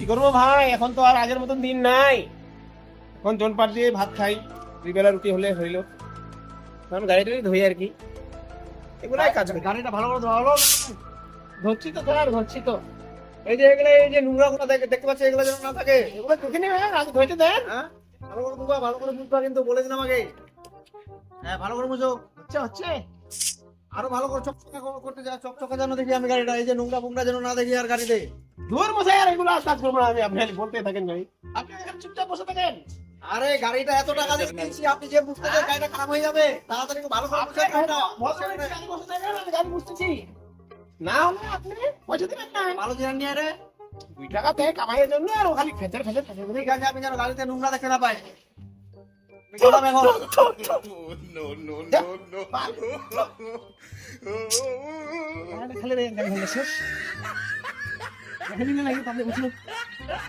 কি করব ভাই? এখন তো আর আগের মতন দিন নাই। এখন জন পাট দিয়ে ভাত খাই। দুই বেলা রুটি হলে হইল। কারণ গাড়িটা ধুই আর কি। এগুলাই কাজ গাড়িটা ভালো করে ধোয়া হলো? ধরছি তো স্যার ধরছি তো। এই যে এগুলো এই যে নোংরা গুলো দেখতে পাচ্ছি এগুলো যেন না থাকে? এগুলো চোখে নেবে আগে ধুইতে দেন হ্যাঁ? ভালো করে ধোয়া ভালো করে মুছবা কিন্তু বলে দিলাম আগে। হ্যাঁ ভালো করে মুছো। হচ্ছে হচ্ছে। আরও ভালো করে চকচকা কর- করতে যা চকচকা যেন দেখি আমি গাড়িটা। এই যে নোংরা ফোংরা যেন না দেখি আর গাড়িতে। ধুয়ার মশাই আর এগুলো আর কাজ করব না। আমি আপনি খালি বলতে থাকেন ভাই আপনি এখানে চুপচাপ বসে থাকেন। আরে গাড়িটা এত টাকা দিয়ে কিনছি আপনি যে মুছতে চান গাড়িটা খারাপ হয়ে যাবে তাড়াতাড়ি ভালো করে গাড়িটা ভদ্রলোক গাড়ি বসে থাকেন আমি গাড়ি বুঝতেছি। না হলে আপনি পয়সা দিবেন না। ভালো জিনিস নিয়ে রে দুই টাকা দেয় কামাইয়ের জন্য আর ও খালি খেতে খেতে খেতে ঠিক আছে আপনি যেন গাড়িতে নোংরা দেখতে না পাই গেলাম এখন no, no, no, no. খালি রে গাড়ি হলে শেষ খালি